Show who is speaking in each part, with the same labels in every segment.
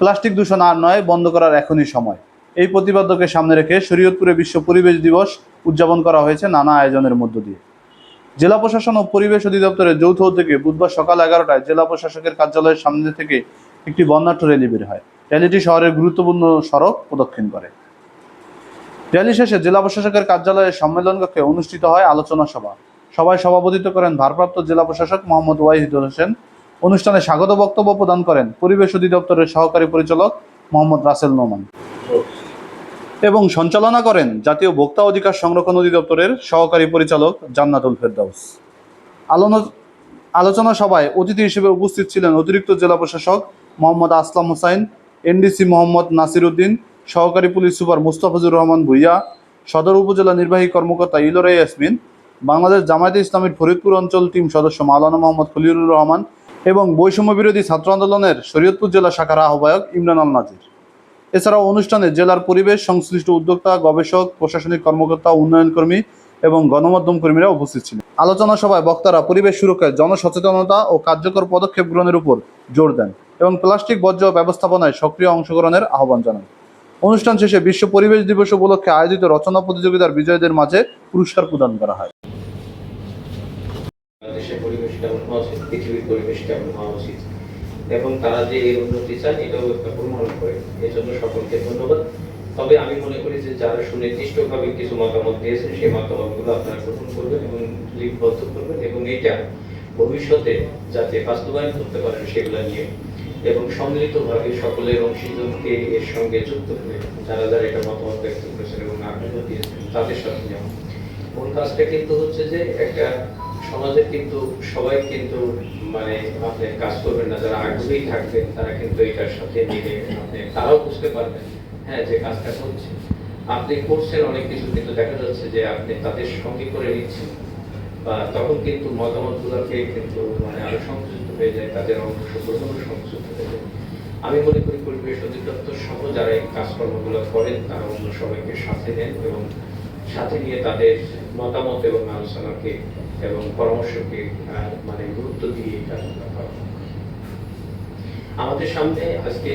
Speaker 1: Plastic দূষণ আর নয়, বন্ধ করার এখনই সময়। এই প্রতিপাদ্যকে সামনে রেখে শরীয়তপুরে বিশ্ব পরিবেশ দিবস উদযাপন করা হয়েছে নানা আয়োজনের মধ্য দিয়ে। জেলা প্রশাসন ও পরিবেশ অধিদপ্তরের যৌথ উদ্যোগে বুধবার সকাল এগারোটায় জেলা প্রশাসকের কার্যালয়ের সামনে থেকে একটি বর্ণাঢ্য র্যালি বের হয়। র্যালিটি শহরের গুরুত্বপূর্ণ সড়ক প্রদক্ষিণ করে। র্যালি শেষে জেলা প্রশাসকের কার্যালয়ের সম্মেলন কক্ষে অনুষ্ঠিত হয় আলোচনা সভা। সভায় সভাপতিত্ব করেন ভারপ্রাপ্ত জেলা প্রশাসক মোহাম্মদ ওয়াহিদুল হোসেন অনুষ্ঠানে স্বাগত বক্তব্য প্রদান করেন পরিবেশ অধিদপ্তরের সহকারী পরিচালক মোহাম্মদ রাসেল নোমান। এবং সঞ্চালনা করেন জাতীয় ভোক্তা অধিকার সংরক্ষণ অধিদপ্তরের সহকারী পরিচালক জান্নাতুল ফেরদাউস। আলোন- আলোচনা সভায় অতিথি হিসেবে উপস্থিত ছিলেন অতিরিক্ত জেলা প্রশাসক মোহাম্মদ আসলাম হোসাইন, এনডিসি মোহাম্মদ নাসির উদ্দিন, সহকারী পুলিশ সুপার মুস্তাফিজুর রহমান ভুইয়া, সদর উপজেলা নির্বাহী কর্মকর্তা ইলোরে ইয়াসমিন, বাংলাদেশ জামায়াতে ইসলামীর ফরিদপুর অঞ্চল টিম সদস্য মাওলানা মোহাম্মদ খলিলুর রহমান এবং বৈষম্য বিরোধী ছাত্র আন্দোলনের শরীয়তপুর জেলা শাখার আহ্বায়ক ইমরান আল নাজির। এছাড়াও অনুষ্ঠানে জেলার পরিবেশ, সংশ্লিষ্ট উদ্যোক্তা, গবেষক, প্রশাসনিক কর্মকর্তা উন্নয়ন কর্মী এবং গণমাধ্যম কর্মীরা উপস্থিত ছিলেন। আলোচনা সভায় বক্তারা পরিবেশ সুরক্ষায় জনসচেতনতা ও কার্যকর পদক্ষেপ গ্রহণের উপর জোর দেন এবং প্লাস্টিক বর্জ্য ব্যবস্থাপনায় সক্রিয় অংশগ্রহণের আহ্বান জানান। অনুষ্ঠান শেষে বিশ্ব পরিবেশ দিবস উপলক্ষে আয়োজিত রচনা প্রতিযোগিতার বিজয়ীদের মাঝে পুরস্কার প্রদান করা হয়।
Speaker 2: দেশের পরিবেশ কেমন হওয়া উচিত পৃথিবীর পরিবেশ কেমন হওয়া উচিত এবং তারা যে এই উন্নতি চান এটাও একটা প্রমাণ করে। এই জন্য সকলকে ধন্যবাদ। তবে আমি মনে করি যে যারা সুনির্দিষ্টভাবে কিছু মতামত দিয়েছেন, সেই মতামতগুলো আপনারা গ্রহণ করবেন এবং লিপিবদ্ধ করবেন এবং এটা ভবিষ্যতে যাতে বাস্তবায়ন করতে পারেন সেগুলো নিয়ে এবং সম্মিলিতভাবে সকলের অংশীজনকে এর সঙ্গে যুক্ত করে যারা যারা এটা মতামত ব্যক্ত করেছেন এবং আগ্রহ দিয়েছেন, তাদের সাথে যেমন মূল কাজটা কিন্তু হচ্ছে যে একটা সমাজের কিন্তু, সবাই কিন্তু মানে আপনি কাজ করবেন না, যারা আগ্রহী থাকবেন, তারা কিন্তু এটার সাথে মিলে আপনি, তারাও বুঝতে পারবেন হ্যাঁ যে কাজটা হচ্ছে। আপনি করছেন, অনেক কিছু, কিন্তু দেখা যাচ্ছে যে আপনি তাদের সঙ্গে করে নিচ্ছেন। বা তখন কিন্তু মতামতগুলোকে কিন্তু মানে আরও সংযুক্ত হয়ে যায়, তাদের অংশ অংশগ্রহণ সংযুক্ত হয়ে যায়। আমি মনে করি পরিবেশ অধিদপ্তর সহ যারা এই কাজকর্মগুলো করেন, তারা অন্য সবাইকে সাথে নেন এবং সাথে নিয়ে তাদের মতামত এবং আলোচনাকে এবং পরামর্শকে মানে গুরুত্ব দিয়ে আমাদের সামনে আজকে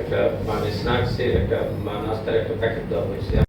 Speaker 2: একটা মানে স্ন্যাক্সের একটা নাস্তার একটা প্যাকেট দেওয়া হয়েছে।